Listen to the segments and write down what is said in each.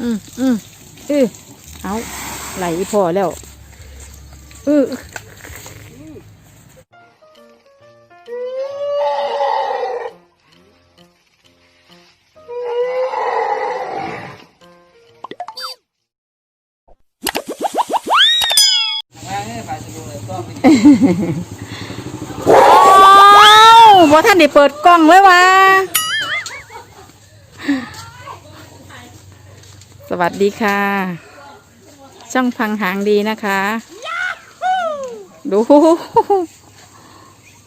อืมอืมเออเอาไหลพอแล้วเออว้าว บ่ท่านได้เปิดกล้องเลยวะสวัสดีค่ะ ช่องพังหางดีนะคะ ดู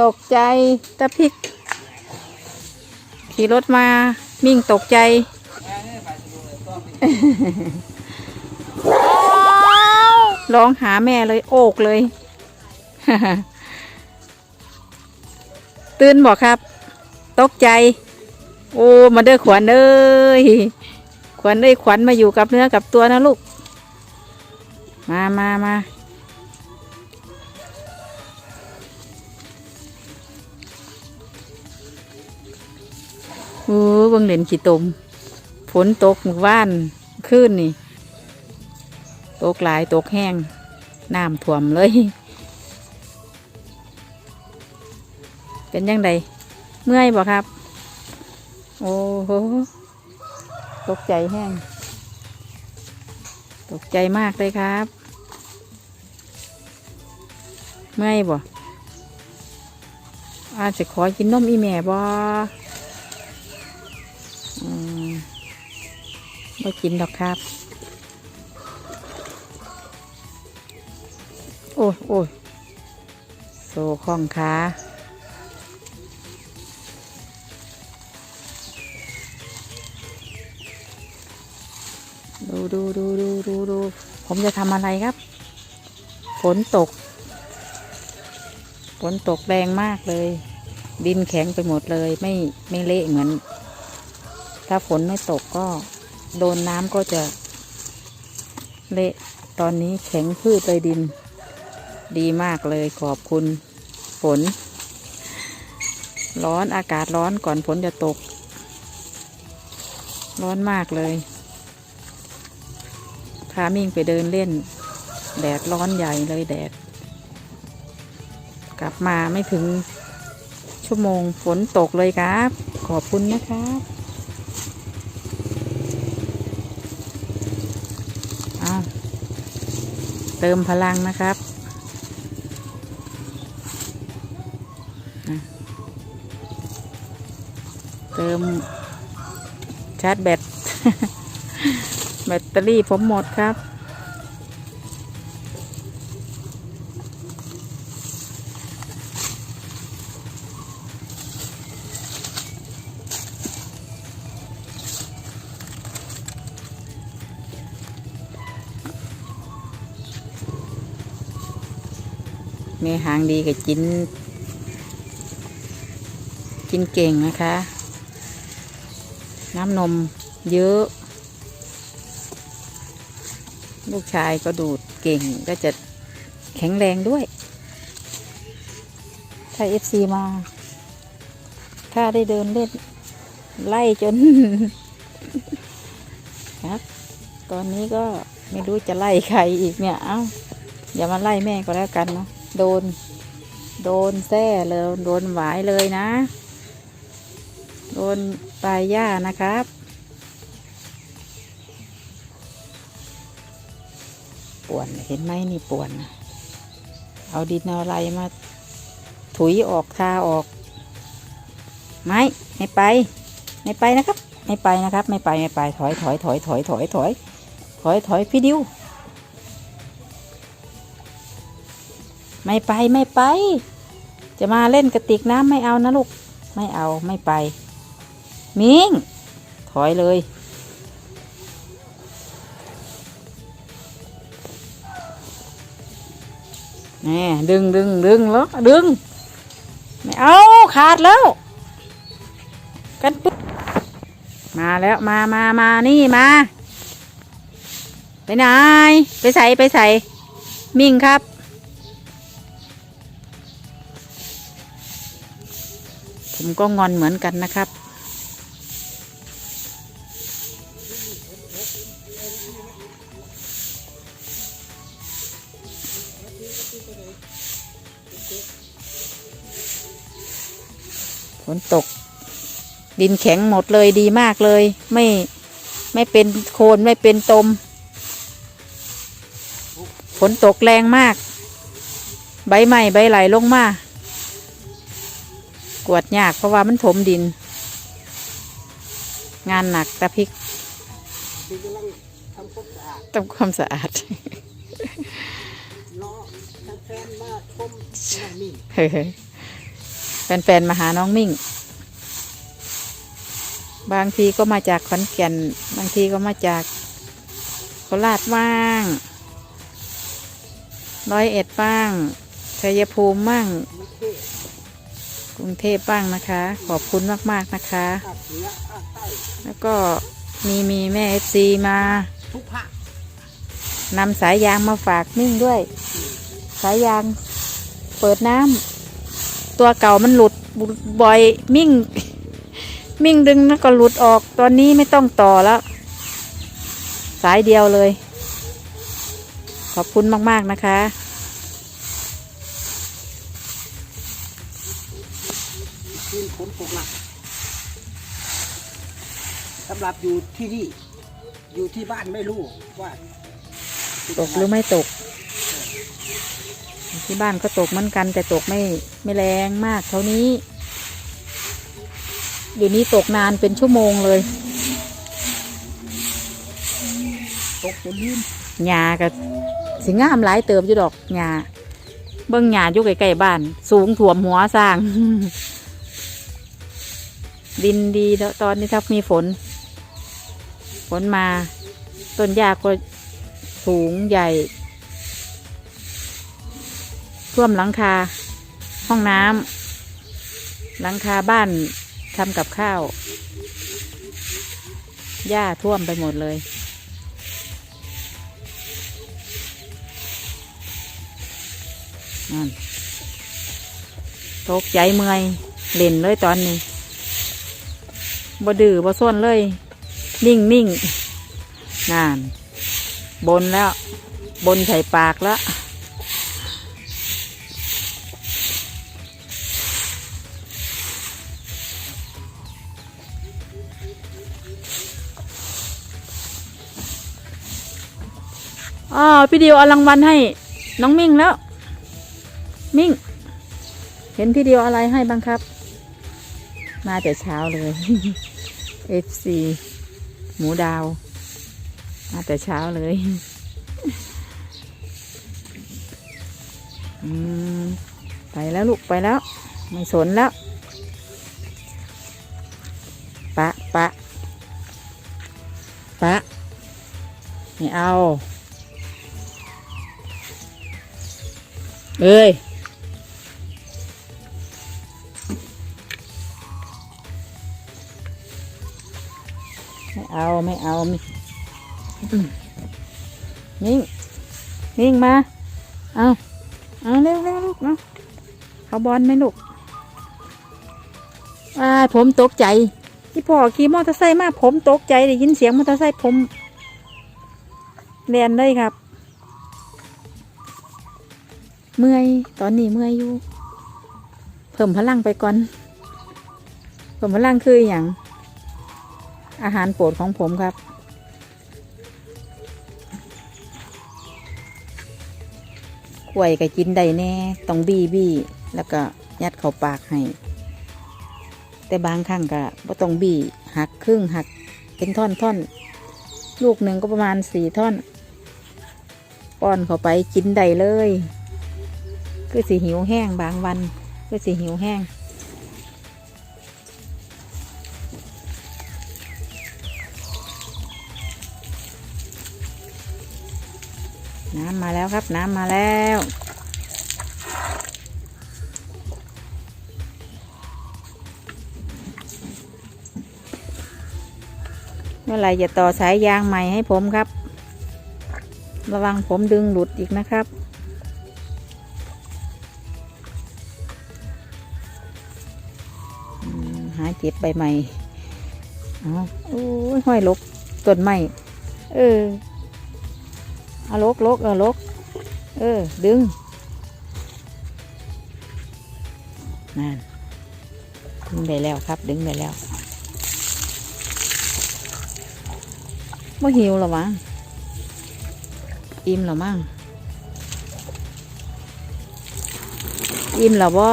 ตกใจตะพิก ขี่รถมามิ่งตกใจ ร้องหาแม่เลยโอกเลย ตื่นบอกครับ ตกใจ โอ้มาเด้อขวัญเอ้ยขวัญเอ้ยขวัญมาอยู่กับเนื้อกับตัวนะลูก มามามาโอ้บังเล่นขี้ตมฝนตกหมู่บ้านขึ้นนี่ ตกหลายตกแห้งน้ำท่วมเลย เป็นยังไงเมื่อยบ่ครับ โอ้โหตกใจแห้ง ตกใจมากเลยครับ เมื่อยบ่อาจจะขอกินนมอีแม่บ่อืมบ่กินดอกครับ โอ้ยโอ้ยโซ่ข้องขา ดูดูดูดูดูผมจะทำอะไรครับ ฝนตก ฝนตกแรงมากเลย ดินแข็งไปหมดเลย ไม่ไม่เละเหมือน ถ้าฝนไม่ตกก็โดนน้ำก็จะ เละตอนนี้แข็งพืชเลยดิน ดีมากเลยขอบคุณ ฝน ร้อนอากาศร้อนก่อนฝนจะตก ร้อนมากเลยามิ่งไปเดินเล่น แดดร้อนใหญ่เลยแดด กลับมาไม่ถึงชั่วโมงฝนตกเลยครับ ขอบคุณนะครับอ้าเติมพลังนะครับเติมชาร์จแบต แบตเตอรี่ผมหมดครับแม่หางดีกับจินกินเก่งนะคะ น้ำนมเยอะ ลูกชายก็ดูดเก่งก็จะแข็งแรงด้วย ถ้าเอฟซีมา ถ้าได้เดินเล่น ไล่จน ครับ ตอนนี้ก็ไม่รู้จะไล่ใครอีกเนี่ย เอ้า อย่ามาไล่แม่ก็แล้วกันเนาะ โดน โดนแส้เลย โดนหวายเลยนะ โดนปลายหญ้านะครับ ป่วนเห็นไหมนี่ป่วนน่ะเอาดินเอาอะไรมา ถุยออกทาออก ไม่ไม่ไป ไม่ไปนะครับ ไม่ไปนะครับ ไม่ไปไม่ไปถอยถอยถอยถอยถอยถอยถอยถอยพี่ดิวไม่ไปไม่ไป จะมาเล่นกระติกน้ำไม่เอานะลูก ไม่เอาไม่ไป มิงถอยเลย นี่ดึงดึงดึงแล้วดึง ไม่เอาขาดแล้ว กันปึ๊บมาแล้วมามามานี่มา ไปไหน ไปใส่ไปใส่ มิ่งครับ ผมก็งอนเหมือนกันนะครับ ฝนตก ดินแข็งหมดเลยดีมากเลย ไม่ไม่เป็นโคลนไม่เป็นตม ฝนตกแรงมาก ใบใหม่ใบไหลลงมากวดยากเพราะว่ามันถมดิน งานหนักตะพริกที่กำลังทำความสะอาด ทำความสะอาด เนาะทั้งแฟนมาชมน้องมิ่งแฟนๆมาหาน้องมิ่ง บางทีก็มาจากขอนแก่น บางทีก็มาจากโคราชบ้างร้อยเอ็ดบ้างชัยภูมิบ้างไม่เท่กรุงเทพบ้างนะคะ ขอบคุณมากๆนะคะ ภาคเหนือภาคใต้แล้วก็มีมีแม่เอฟซีมาทุกภาคนำสายยางมาฝากมิ่งด้วย สายยาง เปิดน้ำตัวเก่ามันหลุดบ่อยมิ่ง มิ่งดึงแล้วก็หลุดออกตอนนี้ไม่ต้องต่อแล้ว สายเดียวเลย ขอบคุณมาก ๆ นะคะคืนฝนตกหนักสำหรับอยู่ที่นี่ อยู่ที่บ้านไม่รู้ว่า ตกหรือไม่ตก ที่บ้านก็ตกเหมือนกัน แต่ตกไม่ไม่แรงมากเท่านี้ เดี๋ยวนี้ตกนานเป็นชั่วโมงเลย ตกจนลืมหญ้ากับสิงามหลายเติบอยู่ดอกหญ้าเบิ่งหญ้าอยู่ใกล้ๆบ้าน สูงถ่วมหัวสร้าง ดินดีแล้วตอนนี้ถ้ามีฝน ฝนมา ต้นหญ้าก็สูงใหญ่ ท่วมหลังคา ห้องน้ำหลังคาบ้านทำกับข้าวหญ้าท่วมไปหมดเลย นั่นตกใจเมื่อยเล่นเลยตอนนี้บ่ดื้อบ่ส้นเลย นิ่งนิ่งนาน บนแล้ว บนใส่ปากแล้ว อ๋อพี่เดียวเอารางวัลให้ น้องมิ่งแล้ว มิ่ง เห็นพี่เดียวอะไรให้บ้างครับ มาแต่เช้าเลย FC หมูดาว มาแต่เช้าเลยไปแล้วลูกไปแล้ว ไม่สนแล้ว ปะ ปะ ปะ ไม่เอา เอ้ยไม่เอาไม่เอานิ่งนิ่งมา เอาเอาเร็วเร็วลูกเนาะเขาบอลไหมลูกอ่าผมตกใจ ที่พ่อขี่มอเตอร์ไซค์มาผมตกใจได้ยินเสียงมอเตอร์ไซค์ผมเรียนเลยครับ เมื่อยตอนนี้เมื่อยอยู่ เพิ่มพลังไปก่อน เพิ่มพลังคืออย่าง อาหารโปรดของผมครับ กล้วยก็กินได้แน่ต้องบี้บี้แล้วก็ยัดเข้าปากให้ แต่บางครั้งก็บ่ต้องบี้หักครึ่งหักเป็นท่อนท่อนลูกหนึ่งก็ประมาณสี่ท่อน ป้อนเข้าไปกินได้เลย คือสิหิวแห้งบางวัน คือสิหิวแห้ง น้ำมาแล้วครับ น้ำมาแล้วเมื่อไหร่จะต่อสายยางใหม่ให้ผมครับ ระวังผมดึงหลุดอีกนะครับ เก็บใบใหม่อโอ้ยห้อยลกต้นไม้เออเอาลกลกเออลกเออ ดึงนั่นดึงได้แล้วครับ ดึงได้แล้วไม่หิวหรอวะอิ่มหรอมั้งอิ่มหรอบ่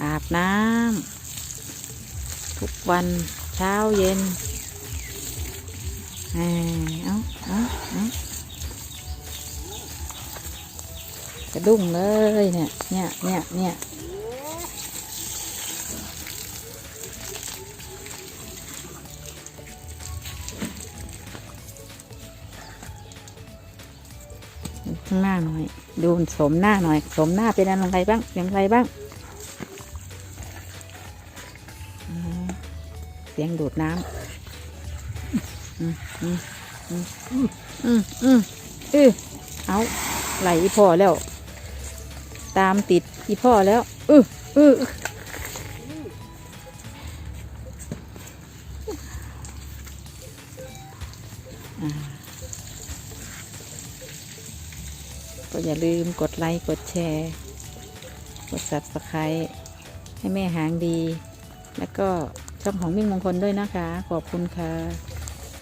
อาบน้ำ ทุกวันเช้าเย็นอ่าเอาเอาเอากระดุ้งเลยเนี่ย เนี่ย เนี่ย เนี่ยข้างหน้าหน่อย ดูสมหน้าหน่อย สมหน้าเป็นอะไรบ้างอย่างไรบ้าง เสียงดูดน้ำอืมอืมอืมอืมอืมอืมเอเอาไหลอีพ่อแล้ว ตามติดอีพ่อแล้วเอออออ่าก็อย่าลืมกดไลค์ กดแชร์ กด subscribe ให้แม่หางดี แล้วก็ ช่องของมิ่งมงคลด้วยนะคะ ขอบคุณค่ะ